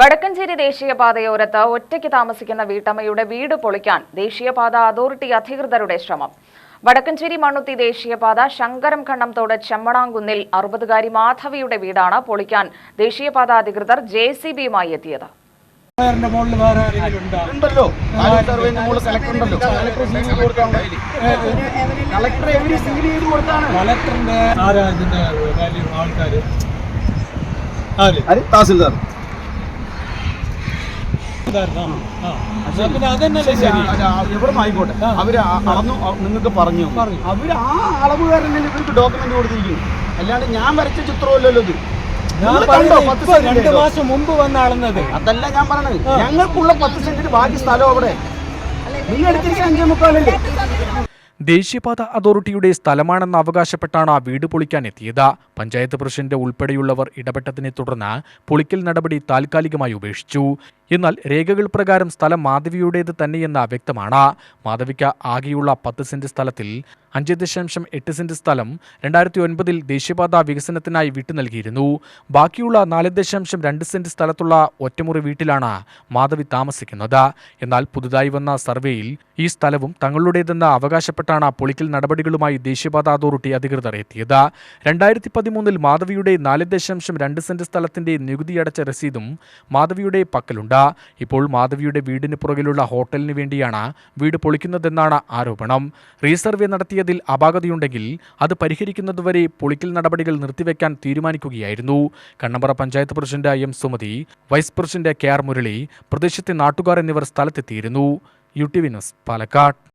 വടക്കഞ്ചേരി ദേശീയപാതയോരത്ത് ഒറ്റയ്ക്ക് താമസിക്കുന്ന വീട്ടമ്മയുടെ വീട് പൊളിക്കാൻ ദേശീയപാത അതോറിറ്റി അധികൃതരുടെ ശ്രമം. വടക്കഞ്ചേരി മണ്ണുത്തി ദേശീയപാത ശങ്കരം കണ്ണംതോട് ചെമ്മണാങ്കുന്നിൽ അറുപതുകാരി മാധവിയുടെ വീടാണ് പൊളിക്കാൻ ദേശീയപാത അധികൃതർ ജെ സി ബിയുമായി എത്തിയത്. കളക്ടറിന്റെ ആരാ ഇതിന്റെ തഹസിൽദാർ. എവിടെ ആയിക്കോട്ടെ. അവർ അളന്നു നിങ്ങൾക്ക് പറഞ്ഞു. പറഞ്ഞു. അവർ ആ അളവുകാരനെ ഇവർക്ക് ഡോക്യുമെന്റ് കൊടുത്തിരിക്കുന്നു അല്ലാണ്ട് ഞാൻ വരച്ച ചിത്രമല്ലല്ലോ ഇത്. രണ്ട് മാസം മുമ്പ് വന്ന അളന്നത് അതല്ല ഞാൻ പറഞ്ഞത്. ഞങ്ങൾക്കുള്ള പത്ത് സെന്റിന് ബാക്കി സ്ഥലം അവിടെ. നിങ്ങൾ എടുത്തിരിക്കുന്ന അഞ്ചേ മുക്കാലല്ലേ ദേശീയപാത അതോറിറ്റിയുടെ സ്ഥലമാണെന്ന് അവകാശപ്പെട്ടാണ് ആ വീട് പൊളിക്കാൻ എത്തിയത്. പഞ്ചായത്ത് പ്രസിഡന്റ് ഉൾപ്പെടെയുള്ളവർ ഇടപെട്ടതിനെ തുടർന്ന് പൊളിക്കൽ നടപടി താൽക്കാലികമായി ഉപേക്ഷിച്ചു. എന്നാൽ രേഖകൾ പ്രകാരം സ്ഥലം മാധവിയുടേത് തന്നെയെന്ന് വ്യക്തമാണ്. മാധവിക്ക് ആകെയുള്ള പത്ത് സെന്റ് സ്ഥലത്തിൽ അഞ്ച് ദശാംശം എട്ട് സെന്റ് സ്ഥലം രണ്ടായിരത്തി ഒൻപതിൽ ദേശീയപാത വികസനത്തിനായി വിട്ടു നൽകിയിരുന്നു. ബാക്കിയുള്ള നാല് ദശാംശം രണ്ട് സെന്റ് സ്ഥലത്തുള്ള ഒറ്റമുറി വീട്ടിലാണ് മാധവി താമസിക്കുന്നത്. എന്നാൽ പുതുതായി വന്ന സർവേയിൽ ഈ സ്ഥലവും തങ്ങളുടേതെന്ന് അവകാശപ്പെട്ടാണ് പൊളിക്കൽ നടപടികളുമായി ദേശീയപാത അതോറിറ്റി അധികൃതർ എത്തിയത്. രണ്ടായിരത്തി പതിമൂന്നിൽ മാധവിയുടെ നാല് ദശാംശം രണ്ട് സെന്റ് സ്ഥലത്തിന്റെ നികുതി അടച്ച രസീതും മാധവിയുടെ പക്കലുണ്ട്. ഇപ്പോൾ മാധവിയുടെ വീടിന് പുറകിലുള്ള ഹോട്ടലിന് വേണ്ടിയാണ് വീട് പൊളിക്കുന്നതെന്നാണ് ആരോപണം. റീസർവേ നടത്തിയതിൽ അപാകതയുണ്ടെങ്കിൽ അത് പരിഹരിക്കുന്നതുവരെ പൊളിക്കൽ നടപടികൾ നിർത്തിവെക്കാൻ തീരുമാനിക്കുകയായിരുന്നു. Kannambra panchayat president M Sumathi vice president K R Murali പ്രദേശത്തെ നാട്ടുകാർ എന്നിവർ സ്ഥലത്തെത്തിയിരുന്നു. U T V news Palakkad.